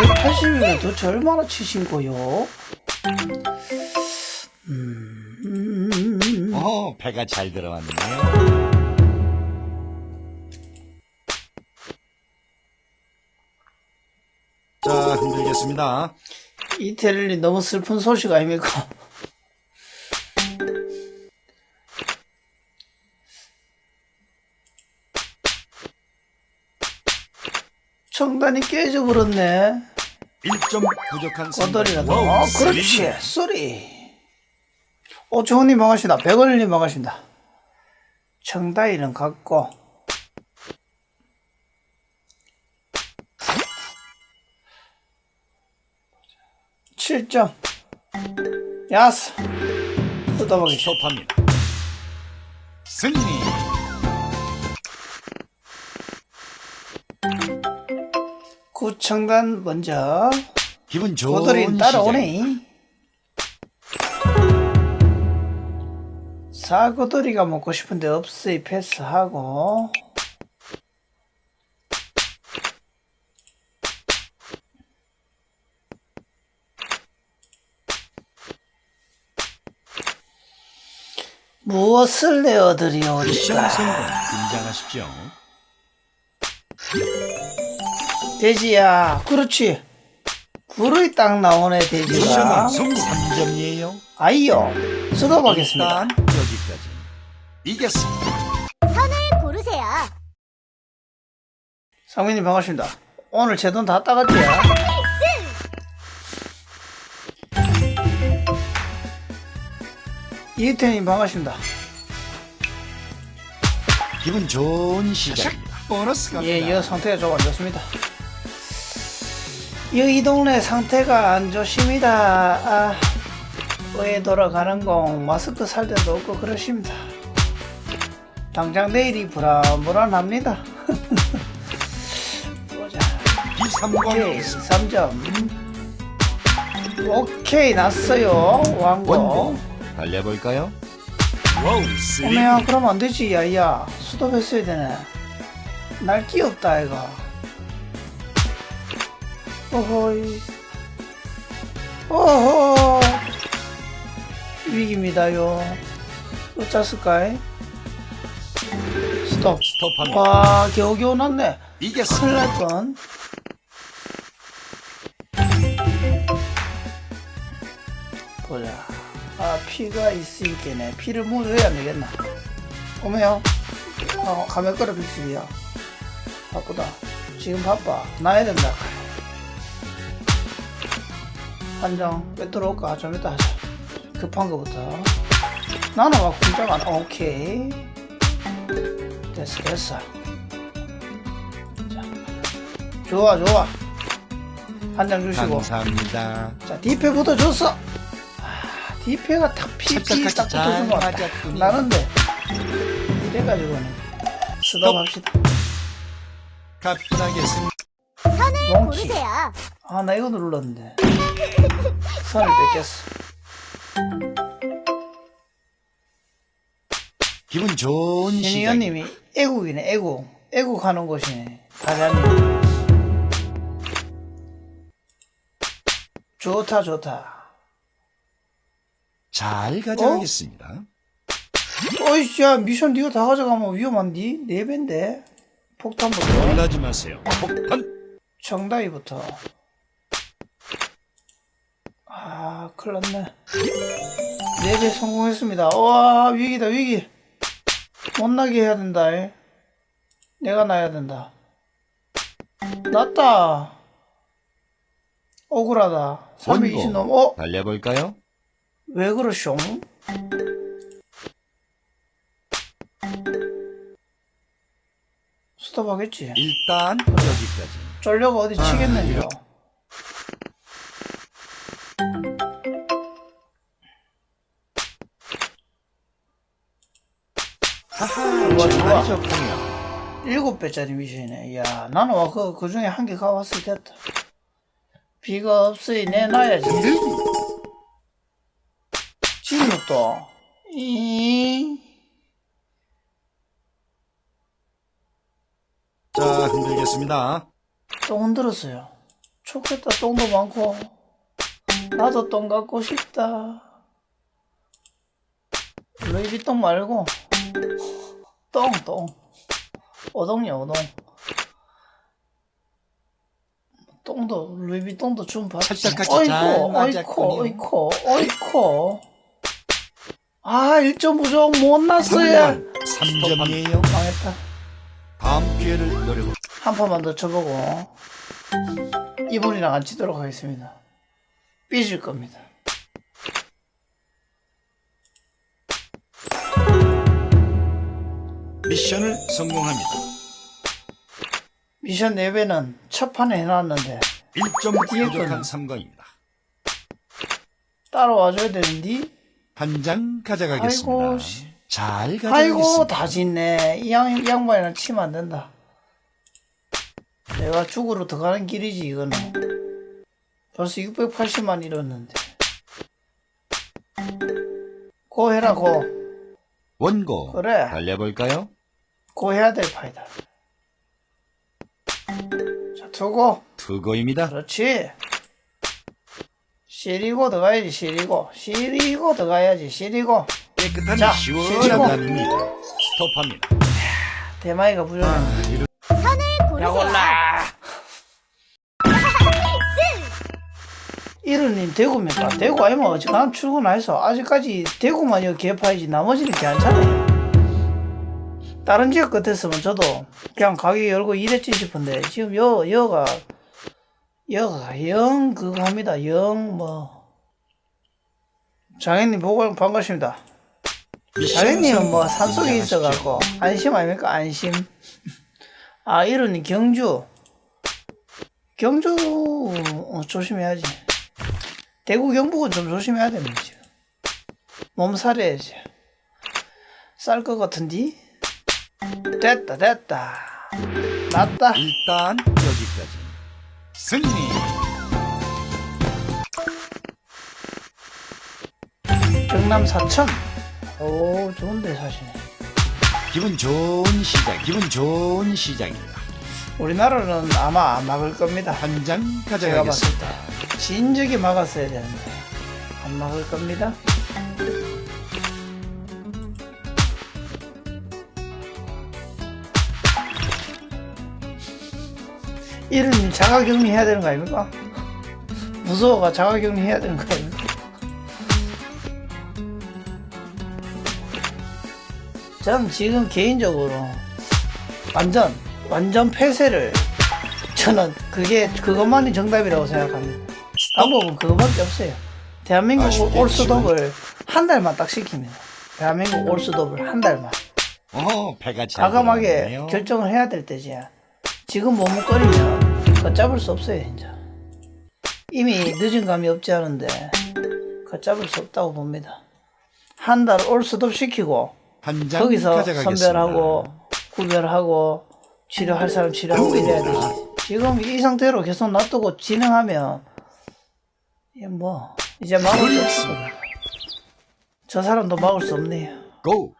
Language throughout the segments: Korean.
480이면 도대체 얼마나 치신 거요? 음, 어, 배가 잘 들어왔네요. 자, 흔들겠습니다. 이태리 너무 슬픈 소식 아닙니까? 청단이 깨져버렸네. 1점 부족한. 와우, 어, 그렇지. 쏘리. 어, 정원님 반갑습니다. 백원님 반갑습니다. 청다이는 같고. 칠점 야스. 뜯어보기. 스톱합니다. 승리. 청단 먼저. 기분 좋은 시작. 따라오네. 사고돌이가 먹고 싶은데 없으이 패스하고. 무엇을 미션 내어드리오리까? 성공. 긴장하십시오. 돼지야, 그렇지. 불이 딱 나오네, 돼지가. 미션 성공 3점이에요. 아이요. 일단 여기까지. 이겼습니다. 고르세요. 상민님 반갑습니다. 오늘 제 돈 다 따갔지? 이태님 반갑습니다. 기분 좋은 시작입니다. 보너스 갑니다. 예, 여 상태가 좀안 좋습니다. 여이 동네 상태가 안 좋습니다. 아, 왜 돌아가는 공 마스크 살 데도 없고 그러십니다. 당장 내일이 불안불안합니다. 보자. 오케이, 230 3점. 오케이, 났어요. 왕고. 달려볼까요? 오메야, 그러면 안 되지, 야야. 수도했어야 되네. 날 끼없다, 이거. 어허이. 어허. 위기입니다요. 어쩌을까이 스톱. 스톱합니다. 와, 겨우겨우 났네. 큰일 이겼습니다. 날 뻔. 보자. 아, 피가 있으니까네. 피를 묻어야 안 되겠나. 오메요. 어, 가면 끌어 빅스비야. 바쁘다. 지금 바빠. 나야 된다. 한정 빼들어올까? 좀 이따 하자. 급한 거부터. 나는 막 군자만, 오케이. 됐어, 됐어. 좋아 좋아 한 장 주시고 감사합니다. 자 디페부터 줬어 아 디페가 탁 피피 딱 붙어준 것 같다. 나는데 이래가지고는 스톱합시다 가뿐하게 승 몽키 고르세요. 아 나 이거 눌렀는데 선을 뺏겼어. 기분 좋은 시작. 신희연님이 애국이네 애국. 애국하는 곳이네 다자님. 좋다 좋다. 잘 가져가겠습니다. 어이씨 야 미션 니가 다 가져가면 위험한디? 네 배인데. 폭탄부터. 놀라지 마세요. 폭탄! 정다이부터 아 큰일 났네 네배 성공했습니다 와 위기다 위기 못나게 해야 된다 이. 내가 나야 된다 났다 억울하다 320 넘어 어? 달려볼까요? 왜 그러쇼? 스톱하겠지 일단 여기까지. 쫄려가 어디 치겠는지요 하하, 좋아, 좋아. 잘하죠, 공연. 일곱 배짜리 미션이네 야 나는 와 그, 그 중에 한 개 가왔을 됐다 비가 없으니 내놔야지 지금 또 이... 자, 흔들겠습니다. 또 흔들었어요 좋겠다. 똥도 많고. 나도 똥 갖고 싶다. 루이비똥 말고 똥, 똥. 오동이야, 오동. 똥도 루이비똥도 좀잘 어이코. 어이코, 어이코, 어이코. 아, 1.5점 못 났어요. 3점이에요. 망했다. 다음 기회를 노리고 한 판만 더 쳐보고 이분이랑 안 치도록 하겠습니다. 삐질 겁니다. 미션을 성공합니다. 미션 4배는 첫 판에 해놨는데 1점 뒤에 부족한 거는? 상황입니다. 따라와줘야 되는데 한 장 가져가겠습니다. 아이고, 씨. 잘 아이고 가져가겠습니다. 다 짓네 이, 양, 이 양반이랑 치면 안 된다 내가 죽으러 들어가는 길이지 이거는 벌써 680만 잃었는데 고 해라 고 원고 그래. 달려볼까요? 고 해야 될 파이다 자 두고 투고입니다. 그렇지. 시리고 들어가야지, 시리고. 시리고 들어가야지, 시리고. 깨끗한 자, 시원한 시리고. 남입니다. 스톱합니다. 대마이가 부족해. 아, 이런 야, 골라! 이런님 대구입니까? 대구 아니면 어지간하면 출근해서 아직까지 대구만 여기 개파이지 나머지는 괜찮아요. 다른 지역 같았으면 저도 그냥 가게 열고 일했지 싶은데 지금 여, 여가 여가 영 그거 합니다. 영 뭐. 장애님 보고 반갑습니다. 자연님은 뭐. 산속에. 있어갖고 안심 아닙니까 안심 아 이러니 경주 경주 어, 조심해야지 대구 경북은 좀 조심해야 됩니다 몸살해야지 쌀 것 같은디 됐다 됐다 났다 일단 여기까지. 승리. 경남 사천 오 좋은데 사시네 기분 좋은 시작. 기분 좋은 시작입니다. 우리나라는 아마 안 막을 겁니다 한 장 제가 봤을 가져가겠습니다. 때 진즉이 막았어야 되는데 안 막을 겁니다. 이런 자가격리 해야 되는 거 아닙니까? 무서워가 자가격리 해야 되는 거 아닙니까? 전 지금 개인적으로 완전 완전 폐쇄를 저는 그게 그것만이 정답이라고 생각합니다. 방법은 그거밖에 없어요. 대한민국 올스톱을 한 달만 딱 시킵니다. 대한민국 올스톱을 한 달만 어, 과감하게. 결정을 해야 될 때지. 지금 머뭇거리면 걷잡을 수 없어요, 이제. 이미 늦은 감이 없지 않은데 걷잡을 수 없다고 봅니다. 한 달 올스톱 시키고 한장 거기서. 선별하고 구별하고 치료할 사람 치료하고 이래야 되지. 지금 이 상태로 계속 놔두고 진행하면 뭐 이제 막을 수 없어. 저 사람도 막을 수 없네요. 고!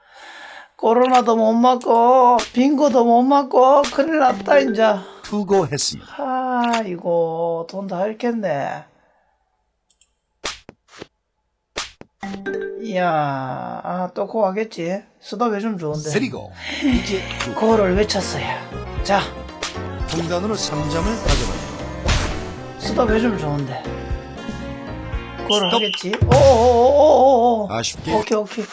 코로나도 못 막고 빙고도 못 막고 큰일 났다 이제. 투고했습니다. 아이고 돈 다 잃겠네. 이야 아, 또고 하겠지. 수도 해주면 좋은데. 세리고 이제 두 고를 외쳤어요. 자, 통단으로 3점을 가져가요. 스톱 해주면 좋은데. 고를 스톱. 하겠지? 오오오오오오. 아쉽게 오케이, 오케이.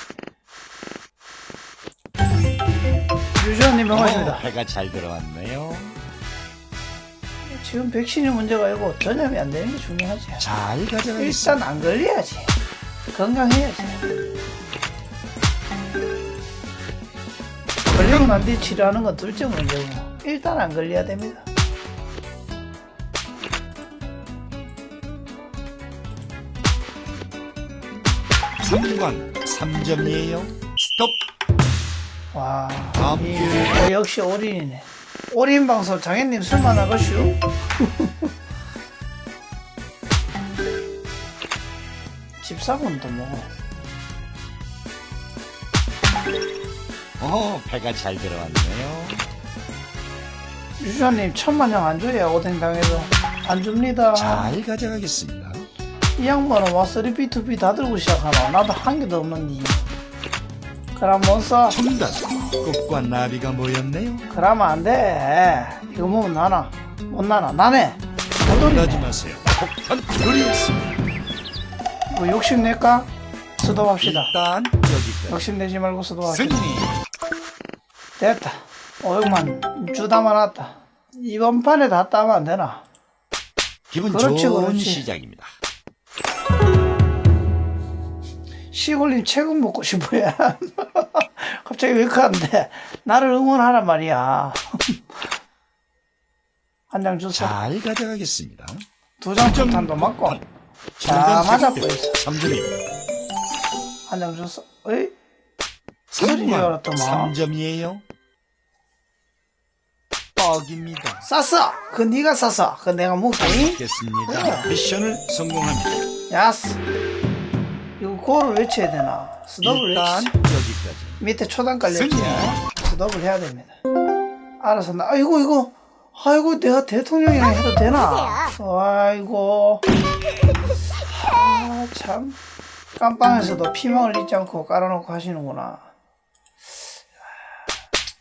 유주원님 반갑습니다. 어, 배가 잘 들어왔네요. 지금 백신이 문제가 아니고 전염이 안 되는 게 중요하지. 잘 가져가겠습니다. 일단 안 걸려야지. 건강해야지. 걸리고 난 뒤 치료하는 건 둘째 문제고. 일단 안 걸려야 됩니다. 삼관 3점이에요. 스톱. 와, 다음 이, 기회에 어, 역시 올인이네. 올인 방송 장애님 술만 하거슈? 집사분도 뭐 어, 배가 잘 들어왔네요. 유주님 천만영 안 줘요 오뎅 당해서 안 줍니다 잘 가져가겠습니다. 이 양반은 와 3B2B 다 들고 시작하나 나도 한 개도 없는데 그럼 못 써? 정답. 꽃과 나비가 모였네요. 그러면 안 돼 이거 먹으면 나나 못 나나 나네 놀라지 마세요. 폭탄 돌이었습니다. 뭐 욕심낼까? 수도합시다 일단 여기까지. 욕심내지 말고 수도합시다 승리. 됐다. 500만 주다만 왔다. 이번 판에 다 따면 안 되나? 기분 그렇지, 좋은 그렇지. 시작입니다. 시골님 최근 먹고 싶어요. 갑자기 왜 그런데 나를 응원하란 말이야. 한장 줬어. 잘 가져가겠습니다. 두장 폭탄도 맞고 자, 맞았고 있어. 3점입니다. 한장 줬어. 에이? 소리 열었더만. 3점이에요. 뻑입니다. 쌌어. 그 네가 쌌어. 그 내가 먹게. 알겠습니다. 미션을 성공합니다. 야스. 고를 외쳐야 되나? 스톱을 일단 외치. 여기까지. 밑에 초단. 승리. 스톱을 해야 됩니다. 알아서 나, 아이고, 이거, 아이고, 내가 대통령이랑 해도 되나? 아이고. 아, 참. 깜빵에서도 피망을 잊지 않고 깔아놓고 하시는구나.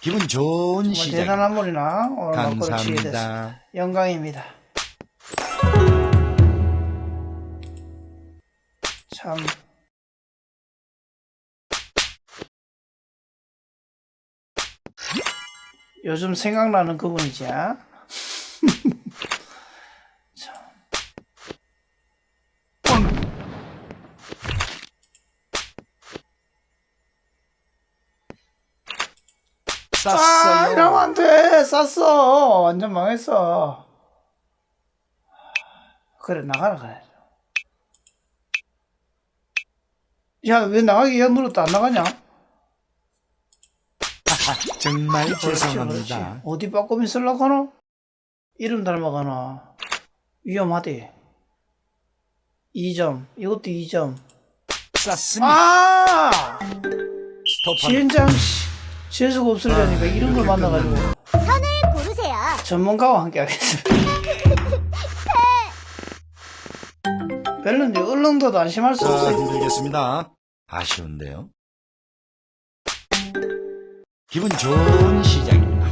기분 좋은 시작. 대단한 분이나 오늘 막걸리 치게 됐습니다. 영광입니다. 참. 요즘 생각나는 그분이지. 아? 참. 아, 이러면. 안 돼. 쌌어. 완전 망했어. 그래, 나가라, 그래. 야, 왜 나가기 야 눌렀다 안 나가냐? 정말 그렇지, 그렇지. 죄송합니다. 어디 쓸라고 하노? 이름 닮아가나? 위험하대. 2점. 이것도 2점. 쌌습니다. 아! 스톱합니다. 지현장, 씨. 재수가 없으려니까 아, 이런 걸 만나가지고. 끝났네요. 고르세요. 전문가와 함께 하겠습니다. 이제 얼렁도도 안심할 수 자, 없어요. 힘들겠습니다. 아쉬운데요. 기분 좋은 시작입니다.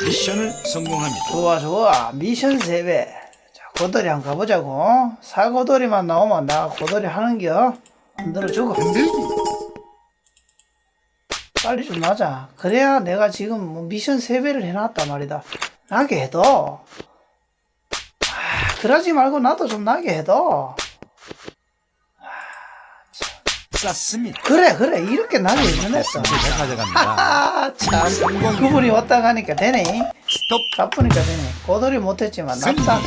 미션을 성공합니다. 좋아, 좋아. 미션 3배. 자, 고돌이 한번 가보자고. 사고돌이만 나오면 나 고돌이 하는겨. 흔들어주고. 빨리 좀 나자. 그래야 내가 지금 뭐 미션 3배를 해놨단 말이다. 나게 해도. 아, 그러지 말고 나도 좀 나게 해도. 쌌습니다. 그래, 그래. 이렇게 나게 해주냈어. 제가 가져갑니다. 아, 참. 그분이 왔다 가니까 되네. 스톱. 가쁘니까 되네. 고돌이 못했지만 낫다.